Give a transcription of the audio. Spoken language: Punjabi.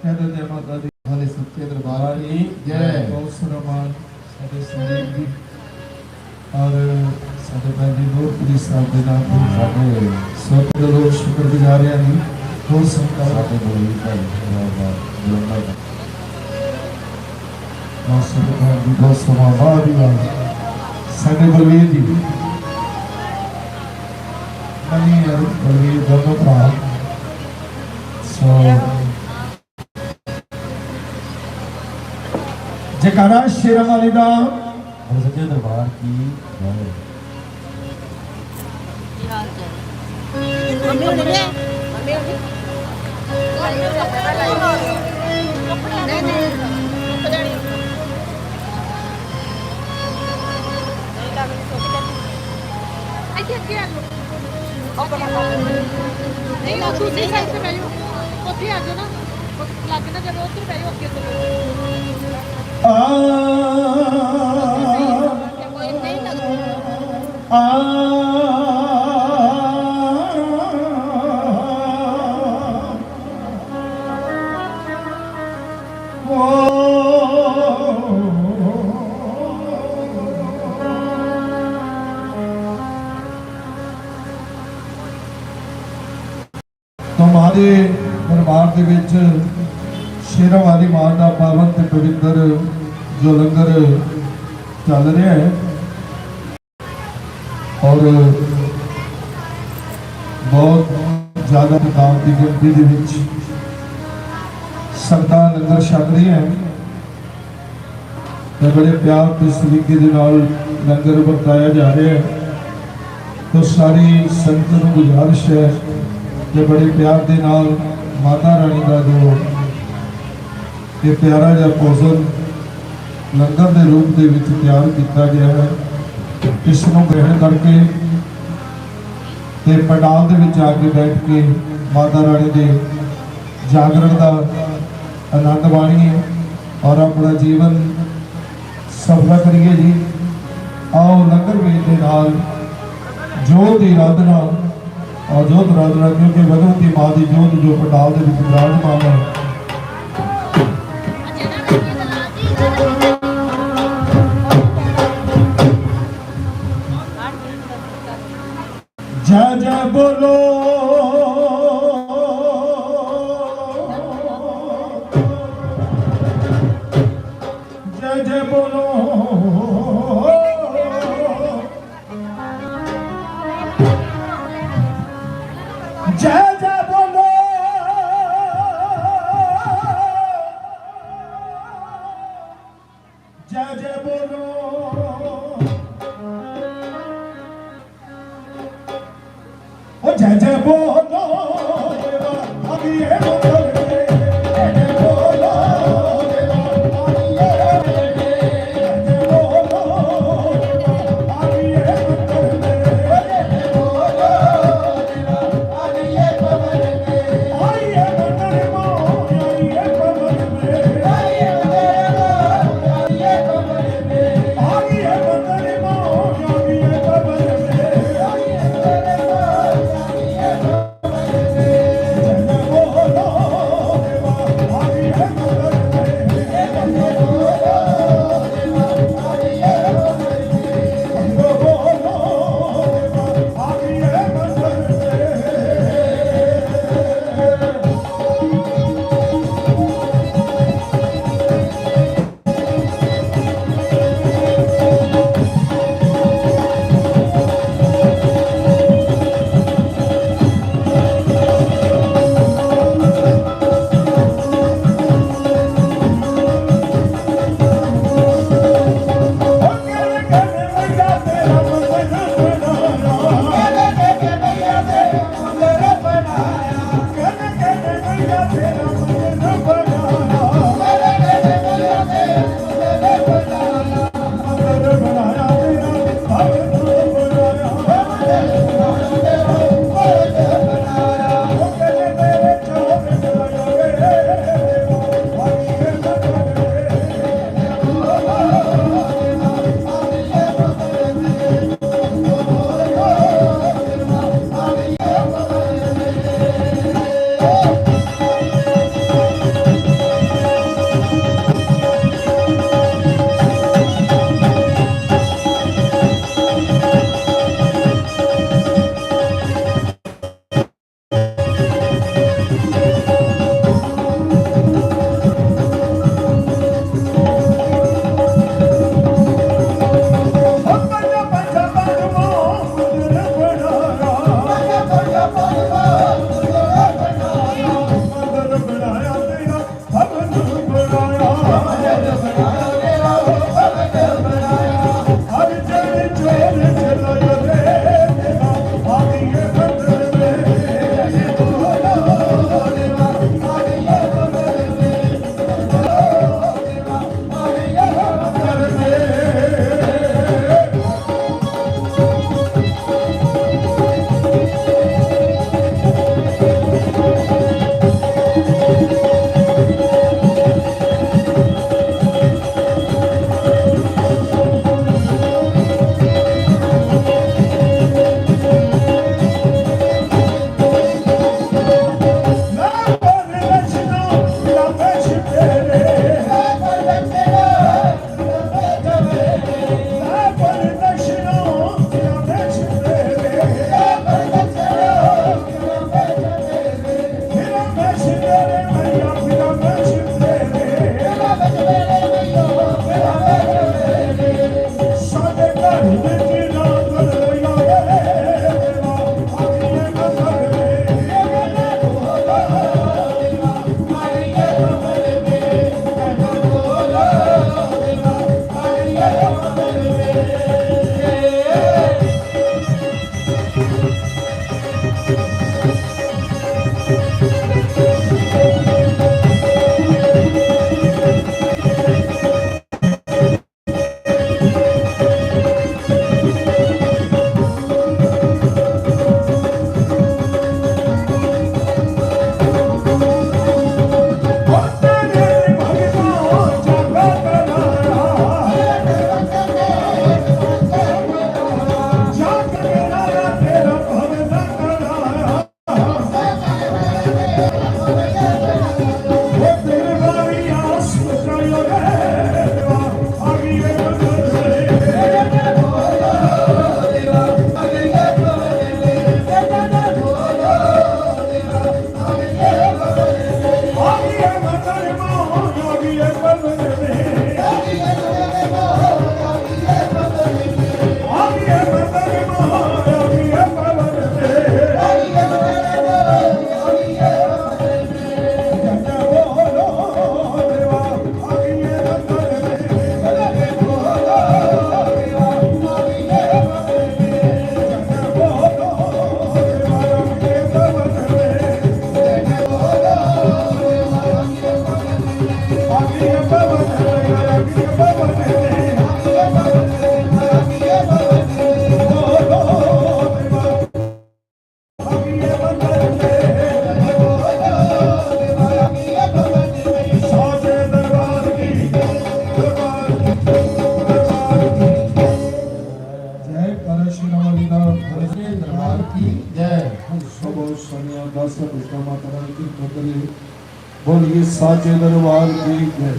ਕਹਿੰਦੇ ਜੈ ਮਾਤਾ ਦੀ ਹਾਲੇ ਸੱਚੇ ਦਰਬਾਰ ਦੀ ਜੈ। ਬਹੁਤ ਸਰਮਾਨ ਸਾਡੇ ਸੰਗੀਤ ਦੀ ਔਰ ਸਾਡੇ ਭਾਈ ਦੀ ਗੁਰਪ੍ਰੀਤ ਸਾਹਿਬ ਦੇ ਨਾਮ ਤੋਂ ਸਾਡੇ ਸਭ ਦੇ ਲੋਕ ਸ਼ੁਕਰਗੁਜ਼ਾਰ ਹਾਂ ਜੀ ਬਹੁਤ ਸੰਤਾਂ ਸਾਡੇ ਬੋਲੀ ਭਾਈ ਦਾ ਦਾ ਮਾਸਟਰ ਸਾਹਿਬ ਦੀ ਬਹੁਤ ਸਮਾਂ ਬਾਅਦ ਆ ਸਾਡੇ ਬਲਵੀਰ ਜੀ ਮਨੀ ਔਰ ਬਲਵੀਰ ਦੋਨੋਂ ਭਰਾ ਸੋ ਜਕਾਰਾ ਸ਼ੇਰਾਂ ਵਾਲੀ ਦਾ ਸੱਚੇ ਦਰਬਾਰ ਕੀ ਜੈ ਮੰਮੀ ਹੁੰਦੀ ਨੇ ਮੰਮੀ ਹੁੰਦੀ ਨਹੀਂ ਨਹੀਂ ਨਹੀਂ ਨਾ ਦੂਸਰੀ ਸਾਈਡ ਤੇ ਬੈਠੋ ਉੱਥੇ ਆ ਜਾਓ ਨਾ। ਲੱਗ ਨਾ ਜਦੋਂ ਉੱਧਰ ਬੈਠੋ ਅੱਗੇ ਤੋਂ ਆ ਕੋਈ ਨਹੀਂ ਲੱਗਦਾ ਦਰਬਾਰ ਦੇ ਵਿੱਚ ਸ਼ੇਰਾਂ ਵਾਲੀ ਮਾਂ ਦਾ ਪਾਵਨ ਤੇ ਪਵਿੱਤਰ ਜੋ ਲੰਗਰ ਚੱਲ ਰਿਹਾ ਹੈ। ਔਰ ਬਹੁਤ ਜ਼ਿਆਦਾ ਤਾਦਾਦ ਦੀ ਗਿਣਤੀ ਦੇ ਵਿੱਚ ਸੰਗਤਾਂ ਲੰਗਰ ਛਕ ਰਹੀਆਂ ਹਨ। ਤੇ ਬੜੇ ਪਿਆਰ ਤੇ ਸਲੀਕੇ ਦੇ ਨਾਲ ਲੰਗਰ ਵਰਤਾਇਆ ਜਾ ਰਿਹਾ ਹੈ। ਤੋ ਸਾਰੀ ਸੰਗਤ ਨੂੰ ਗੁਜ਼ਾਰਿਸ਼ ਹੈ ਕਿ ਬੜੇ ਪਿਆਰ ਦੇ ਨਾਲ ਮਾਤਾ ਰਾਣੀ ਦਾ ਜੋ ਇਹ ਪਿਆਰਾ ਜਿਹਾ ਭੋਜਨ ਲੰਗਰ ਦੇ ਰੂਪ ਦੇ ਵਿੱਚ ਤਿਆਰ ਕੀਤਾ ਗਿਆ ਹੈ, ਇਸ ਨੂੰ ਗ੍ਰਹਿਣ ਕਰਕੇ ਤੇ ਪੰਡਾਲ ਦੇ ਵਿੱਚ ਆ ਕੇ ਬੈਠ ਕੇ ਮਾਤਾ ਰਾਣੀ ਦੇ ਜਾਗਰਣ ਦਾ ਆਨੰਦ ਮਾਣੀਏ ਔਰ ਆਪਣਾ ਜੀਵਨ ਸਫਲ ਕਰੀਏ ਜੀ। ਆਓ ਲੰਗਰ ਵੇਚ ਦੇ ਨਾਲ ਜੋਤ ਦੀ ਆਰਾਧਨਾ ਔਰ ਜੋਤ ਆਰਾਧਨਾ ਕਿਉਂਕਿ ਭਗਵਤੀ ਮਾਂ ਦੀ ਜੋਤ ਜੋ ਪੰਡਾਲ ਦੇ ਵਿੱਚ ਵਿਰਾਜਮਾਨ ਹੈ। ਜੈ ਜੈ ਬੋਲੋ। ਜੈ ਜੈ ਬੋਲੋ। ਸਾਚੇ ਦਰਬਾਰ ਕੀ ਜੈ।